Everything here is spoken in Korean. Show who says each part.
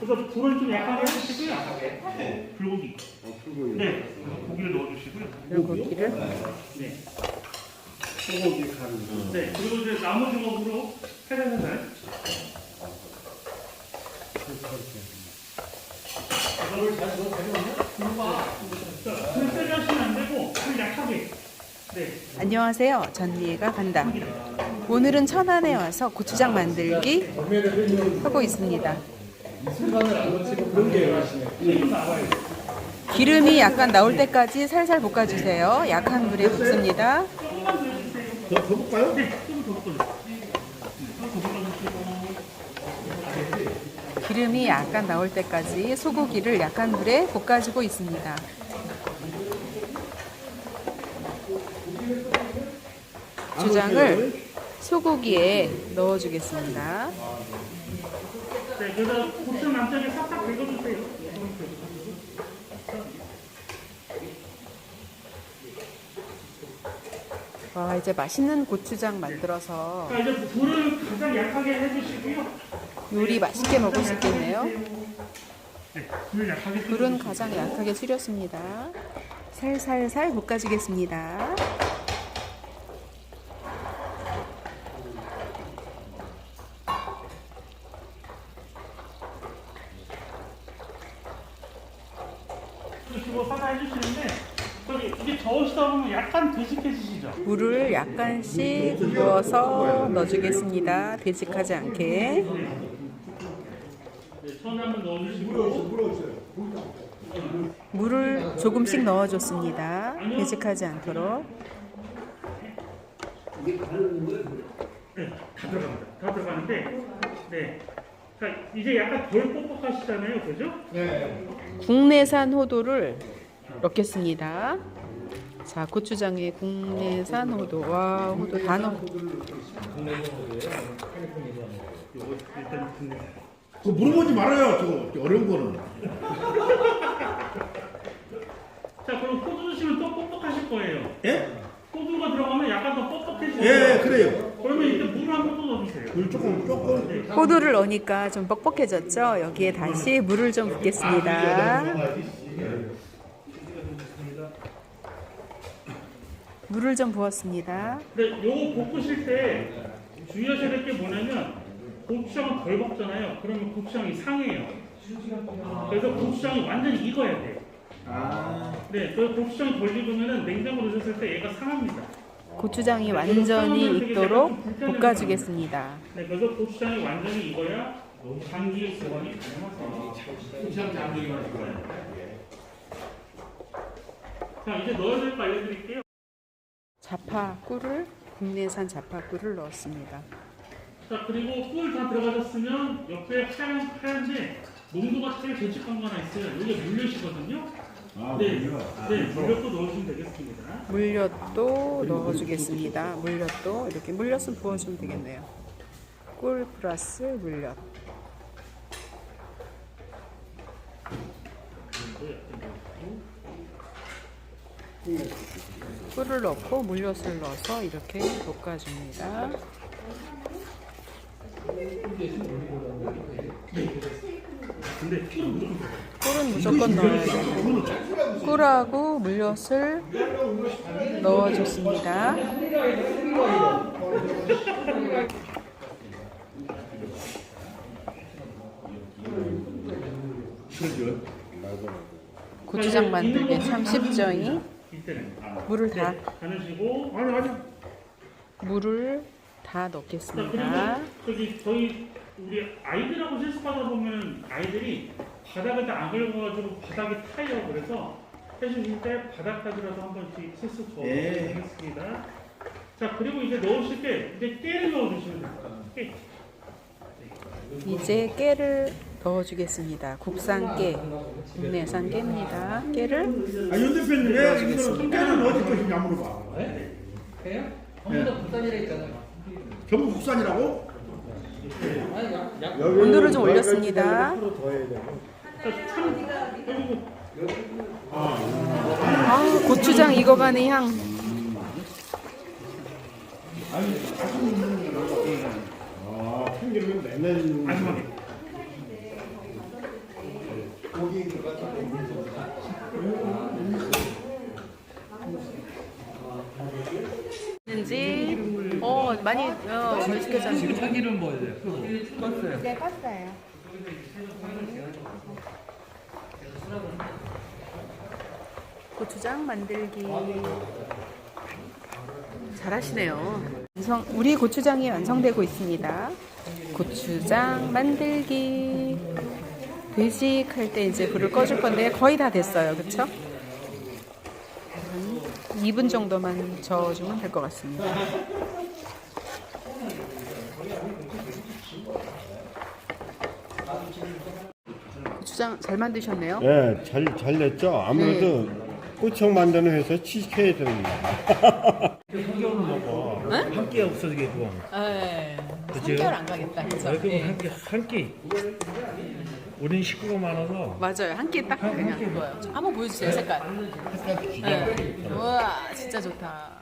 Speaker 1: 그래서 불을 좀 약하게 해주시고요. 불고기.
Speaker 2: 어, 풀고
Speaker 1: 네, 고기를 넣어주시고요.
Speaker 3: 불고기를
Speaker 1: 네,
Speaker 2: 소고기 간.
Speaker 1: 네. 그리고 이제 나무 주먹으로 살살 살살.
Speaker 4: 이걸 다시 넣어 가져오면
Speaker 1: 자, 불 세게 하시면 안 되고 불 약하게. 네.
Speaker 3: 안녕하세요. 전미애가 간다. 오늘은 천안에 와서 고추장 만들기 하고 있습니다.
Speaker 1: 나와요.
Speaker 3: 기름이 약간 나올 때까지 살살 볶아주세요. 약한 불에 볶습니다.
Speaker 2: 더, 더 볼까요?
Speaker 1: 네.
Speaker 3: 기름이 약간 나올 때까지 소고기를 약한 불에 볶아주고 있습니다. 주장을 소고기에 넣어주겠습니다.
Speaker 1: 네, 그래서 고추 남쪽에 싹싹 긁어주세요.
Speaker 3: 와 이제 맛있는 고추장 만들어서
Speaker 1: 자, 이제 불을 가장 약하게 해주시고요.
Speaker 3: 요리 맛있게 먹을 수 있겠네요.
Speaker 1: 네, 불 약하게
Speaker 3: 불은 가장 약하게 줄였습니다. 살살살 볶아주겠습니다.
Speaker 1: 주시고 사다 해주시는데 저기 이게 저으시다 보면 약간 되직해지시죠?
Speaker 3: 물을 약간씩 부어서 넣어주겠습니다. 되직하지 않게.
Speaker 1: 네, 처음에 한번 넣어주시고
Speaker 3: 물을 조금씩 넣어줬습니다. 되직하지 않도록.
Speaker 1: 네, 다 들어갑니다. 다 들어가는데 네. 자, 이제 약간 덜 뻑뻑하시잖아요, 그죠?
Speaker 4: 네.
Speaker 3: 국내산 호두를 넣겠습니다. 자, 고추장에 국내산 호두. 와, 호두 다 넣어.
Speaker 1: 요거 일단
Speaker 2: 물어보지 말아요. 저 어려운 거는.
Speaker 1: 자, 그럼 호두 드시면 또 뻑뻑하실 거예요.
Speaker 2: 예?
Speaker 1: 호두가 들어가면 약간 더 뻑뻑해지죠?
Speaker 2: 예, 그래요.
Speaker 3: 호두를 넣으니까 좀 뻑뻑해졌죠? 여기에 다시 물을 좀 붓겠습니다. 물을 좀 부었습니다.
Speaker 1: 근데 요거 볶으실 때 주의하셔야 될 게 뭐냐면 고추장은 덜 먹잖아요. 그러면 고추장이 상해요. 그래서 고추장이 완전히 익어야 돼요.
Speaker 2: 아.
Speaker 1: 네, 그 고추장이 덜 익으면 냉장고 넣으셨을 때 얘가 상합니다.
Speaker 3: 고추장이 완전히 익도록 볶아주겠습니다.
Speaker 1: 네, 그래서 고추장이 완전히 익어야 장기 보관이 가능하죠. 자, 이제 넣어야 될거 알려드릴게요.
Speaker 3: 자파 꿀을 국내산 자파 꿀을 넣었습니다.
Speaker 1: 자, 그리고 꿀 다 들어가셨으면 옆에 하얀, 하얀데 농도가 제일 되직한 거 하나 있어요. 이게 물엿이거든요.
Speaker 2: 아,
Speaker 1: 네,
Speaker 2: 물려.
Speaker 1: 네, 물엿도 넣으시면 되겠습니다.
Speaker 3: 물엿도 넣어주겠습니다. 물엿도 이렇게 물엿은 부어주면 되겠네요. 꿀 플러스 물엿. 꿀을 넣고 물엿을 넣어서 이렇게 볶아줍니다.
Speaker 1: 근데 꿀은 무조건
Speaker 3: 꿀은 무조건 넣어야 돼요. 꿀하고 물엿을 넣어줬습니다. 고추장 만들기 참 쉽죠잉?
Speaker 1: 이때는
Speaker 3: 물을 다. 물을 다
Speaker 1: 자,
Speaker 3: 넣겠습니다.
Speaker 1: 우리 아이들하고 실습하다 보면 아이들이 바닥에다 안 긁어가지고 바닥이 타요. 그래서 해주실 때 바닥까지라도 한 번씩 실습 더
Speaker 2: 예.
Speaker 1: 하겠습니다. 자 그리고 이제 넣으실 때 이제 깨를 넣어주시면 됩니다. 깨.
Speaker 3: 이제 깨를 넣어주겠습니다. 국산 깨, 국내산 깨입니다. 깨를
Speaker 2: 아, 윤 대표님 왜 이거는 깨는 어디 것이냐 물어봐.
Speaker 4: 네? 해요? 전부 국산이라 했잖아요.
Speaker 2: 전부 국산이라고?
Speaker 3: 온도를 좀 올렸습니다. 아, 고추장 익어가는 향
Speaker 1: 마지막에
Speaker 3: 있는지 어 많이 어 맛있겠잖아요.
Speaker 4: 참기름 뭐야 돼? 껐어요.
Speaker 5: 네, 껐어요.
Speaker 3: 고추장 만들기 잘하시네요. 완성, 우리 고추장이 완성되고 있습니다. 고추장 만들기 되직할 때 이제 불을 꺼줄 건데 거의 다 됐어요, 그렇죠? 2분 정도만 저어주면 될 것 같습니다. 고추장 잘 만드셨네요.
Speaker 6: 예, 잘, 잘 냈죠? 아무래도 꼬청 만드는 회사 취직해야 됩니다.
Speaker 2: 함께 없어지게 그거.
Speaker 3: 네.
Speaker 2: 그죠?
Speaker 3: 3개월 안 가겠다. 그죠?
Speaker 2: 왜 그거
Speaker 3: 예.
Speaker 2: 함께 함께. 우리는 식구가 많아서
Speaker 3: 맞아요. 한 끼 딱 그냥 그거예요. 한번 보여주세요, 색깔. 네. 우와, 진짜 좋다.